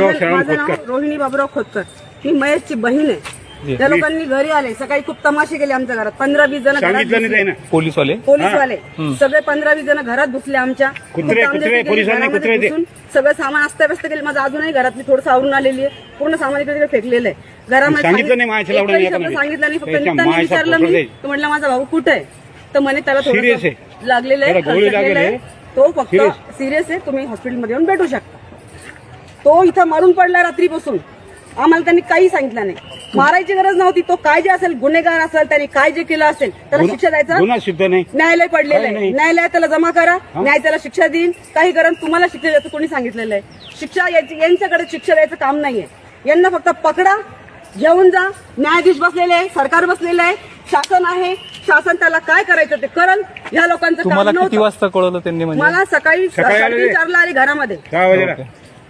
माझं नाव खोतकर. रोहिणी बाबूराव खोतकर मी महेशची बहीण आहे. त्या लोकांनी घरी आले. सकाळी खूप तमाशे केले आमच्या घरात. पंधरा वीस जण घरात सांगितलं नाही घुसले. ताई ना पोलीसवाले. पोलीसवाले सगळे पंधरा वीस जण घरात घुसले आमच्या. कुत्रे- खूप दामदस्ती कुत्रे, केली, पोलिसांनी घरामध्ये कुत्रे ते- घुसून. सगळं सामान अस्ताव्यस्त केलं. माझं अजूनही घरातली थोडं आवरून आलेली आहे. पूर्ण सामान इकडे तिकडे फेकलेलं आहे. घरामध्ये सांगितलं नाही माझ्या एकही लावण्यात शब्द याच्यामध्ये. सांगितलं नाही. फक्त त्याच्या त्यांनी मायचा विचारलं मी. तो म्हटलं माझा भाऊ कुठे आहे? तर म्हणे त्याला Serious थोडं आहे. लागलेलं आहे त्याला गोळी खरचटलेलं लागलेली आहे. आहे. तो फक्त Serious. सिरियस आहे. तुम्ही हॉस्पिटलमध्ये येऊन भेटू शकता. तो इथं मरून पडला रात्रीपासून. आम्हाला त्यांनी काही सांगितलं नाही. मारायची गरज नव्हती. तो काय जे असेल गुन्हेगार असेल त्यांनी काय जे केलं असेल त्याला शिक्षा द्यायचा. गुन्हा सिद्ध नाही. न्यायालय पडलेलं आहे. नाही. न्यायालयात त्याला जमा करा. न्याय त्याला शिक्षा देईन. काही करा तुम्हाला शिक्षा द्यायचं कोणी सांगितलेलं आहे. शिक्षा याची यांच्याकडे शिक्षा द्यायचं काम नाहीये. यांना फक्त पकडा घेऊन जा. न्यायाधीश बसलेले आहे सरकार बसलेलं आहे. शासन आहे. शासन त्याला काय करायचं ते करल या लोकांचं काम तुम्हाला किती नव्हतं. वाजता कळवलं त्यांनी म्हणजे? मला सकाळी सकाळी आले घरामध्ये.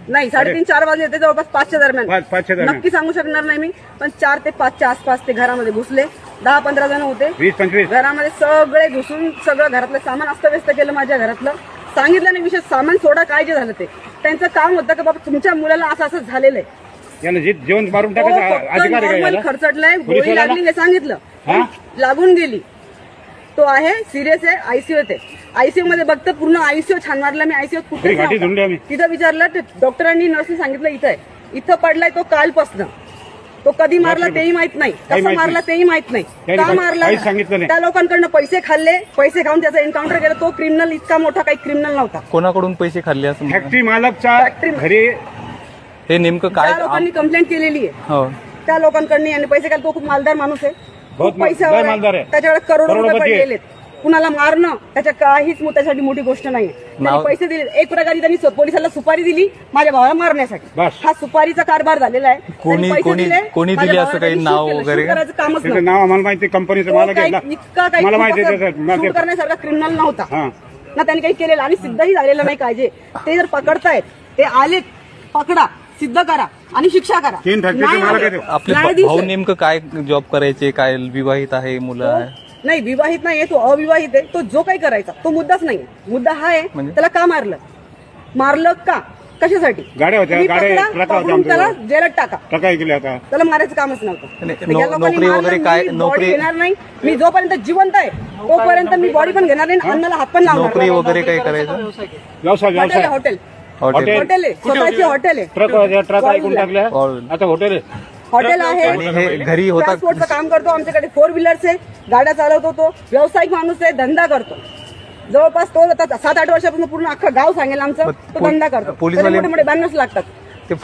नाही साडेतीन चार वाजले होते जवळपास पाचच्या दरम्यान. पाच- पाचच्या दरम्यान. नक्की सांगू शकणार नाही मी पण चार ते पाचच्या आसपास ते घरामध्ये घुसले. दहा पंधरा जण होते. वीस पंचवीस. घरामध्ये सगळे घुसून सगळं घरातलं सामान अस्तव्यस्त केलं माझ्या घरातलं. सांगितलं नाही विशेष सामान सोडा काय जे झालं ते. त्यांचं काम होतं की बाबा तुमच्या मुलाला असं असं झालेलं आहे. याला जे जेवण मारून तो टाकायचा फक्त अधिकार आहे का नॉर्मल याला? खर्चटलाय पोलीस गोळी वाल्याला? लागली हे सांगितलं हा? लागून गेली. तो आहे सिरियस आहे आयसीयू ते आयसीयू मध्ये बघतं पूर्ण आयसीयू छान मारला मी आयसीयू कुठे. तिथं विचारलं ते डॉक्टरांनी नर्सने सांगितलं इथं आहे. इथं पडलाय तो कालपासनं. तो कधी मारला तेही माहीत नाही. कसं मारला. तेही माहीत नाही. का काही- मारला? काहीच सांगितलं नाही. त्या लोकांकडनं पैसे खाल्ले पैसे खाऊन त्याचा एन्काउंटर केलं. तो क्रिमिनल इतका मोठा काही क्रिमिनल नव्हता. कोणाकडून पैसे खाल्ले असं. फॅक्टरी मालकचा फॅक्टरी- घरी हे नेमकं काय लोकांनी कंप्लेंट केलेली आहे. हो. त्या लोकांकडनी यांनी पैसे खाल्ले. तो खूप मालदार माणूस आहे. खूप आहे. त्याच्याकडे करोडो रुपये. पडलेले कुणाला मारणं त्याच्या काहीच मो- त्यासाठी मोठी गोष्ट नाही त्यांनी पैसे दिले एक प्रकारे त्यांनी सु- पोलिसाला सुपारी दिली माझ्या भावाला मारण्यासाठी. हा सुपारीचा कारभार झालेला आहे. कोणी- कोणी- दिले, कोणी दिले असं काही नाव. वगैरे? कामच. नाव आम्हाला माहिती कंपनीचं मला इतका काही करण्यासारखा क्रिमिनल नव्हता. हा. ना त्यांनी काही केलेलं आणि सिद्धही झालेलं नाही पाहिजे ते जर पकडतायत ते आलेत पकडा. सिद्ध करा. आणि शिक्षा करा. तीन नाही. आपले भाऊ. नेमकं काय जॉब करायचे काय विवाहित आहे मुलं आहे? नाही विवाहित नाहीये तो अविवाहित आहे. तो जो काही करायचा तो मुद्दाच नाही मुद्दा हा आहे म्हणजे? त्याला का मारलं? मारलं का? कशासाठी? गाड्या होत्या, तुम्ही गाड्या- पकडा, ट्रका होत्या पकडून आमच्या त्याला जवळ. जेलात टाका. काय केले आता. त्याला मारायचं कामच नव्हतं. आणि तर नो- या लोकांनी नोकरी मारलं, वगैरे मी काय- नोकरी- घेणार नाही. मी जोपर्यंत जिवंत आहे तोपर्यंत मी बॉडी पण घेणार नाही आणि अन्नाला हात पण लावणार नोकरी नाही. वगैरे काय करायचं? व्यवसाय हॉटेल आहे व्यवसाय हॉटेल. हॉटेल हॉटेल आहे. स्वतःची हॉटेल आहे. ट्रक ट्रक ऐकून टाकल्या. आता हॉटेल आहे. हॉटेल आहे. हे घरी होता ट्रान्सपोर्टचं काम करतो. आमच्याकडे फोर व्हीलर्स आहे. गाड्या चालवतो तो. व्यावसायिक माणूस आहे. धंदा करतो. जवळपास तो आता सात आठ वर्षापासून पूर्ण अख्खं गाव सांगेल आमचं. मग तो पो- धंदा करतो. पोलीसवाले- त्याला मोठे मोठे बॅनर्स लागतात. ते